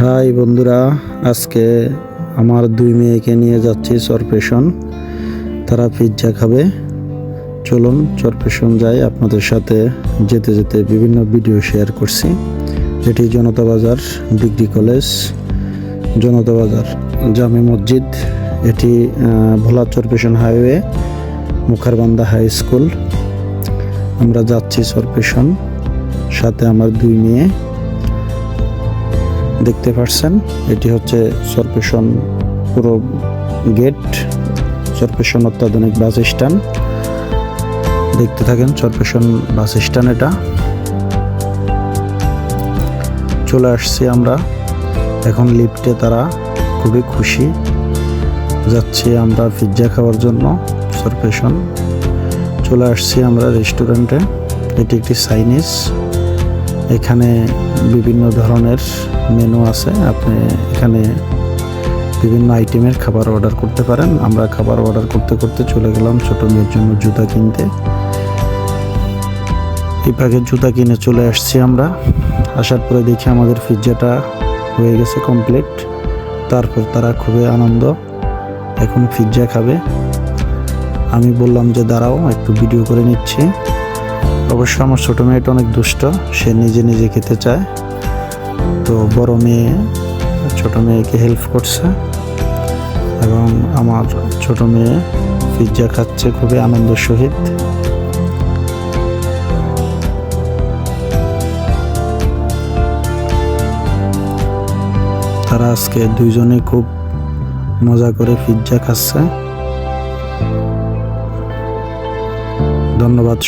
High বন্ধুরা, আজকে আমার দুই মেয়েকে নিয়ে যাচ্ছি চরপেশন। তারা পিৎজা খাবে। চলুন চরপেশন যাই, আপনাদের সাথে যেতে যেতে বিভিন্ন ভিডিও শেয়ার করছি। এটি জনতা বাজার ডিগ্রি কলেজ, জনতা বাজার জামে মসজিদ। এটি Bhola Charpeshan highway, Mukharbanda high school. আমরা যাচ্ছি চরপেশন। সাথে আমার দুই মেয়ে। দেখতে পাচ্ছেন এটি হচ্ছে সরপেশন পুরো গেট, সরপেশন অত্যাধুনিক বাস স্ট্যান্ড। দেখতে থাকেন সরপেশন বাস স্ট্যান্ড এটা। চলে আসছি আমরা। এখন লিফটে তারা খুবই খুশি। যাচ্ছি আমরা পিৎজা খাওয়ার জন্য, সরপেশন। চলে আসছি আমরা রেস্টুরেন্টে। এটি একটি চাইনিজ এখানে বিভিন্ন ধরনের মেনু আছে। আপনি এখানে বিভিন্ন আইটেমের খাবার অর্ডার করতে পারেন। আমরা খাবার অর্ডার করতে করতে চলে গেলাম ছোট মেয়ের জন্য জুতা কিনতে। এই পাকে জুতা কিনে চলে আসছি আমরা। আসার পরে দেখি আমাদের পিৎজাটা হয়ে গেছে কমপ্লিট তারপর তারা খুবই আনন্দ। এখন পিৎজা খাবে। আমি বললাম যে দাঁড়াও, একটু ভিডিও করে নিচ্ছি। অবশ্য আমার ছোট মেয়েটা অনেক দুষ্ট, সে নিজে নিজে খেতে চায়। তো বড় মেয়ে, ছোট মেয়েকে হেল্প করছে। এবং আমার ছোট মেয়ে পিৎজা খাচ্ছে খুবই আনন্দ সহিত। তারা আজকে দুইজনে খুব মজা করে পিৎজা খাচ্ছে। ধন্যবাদ।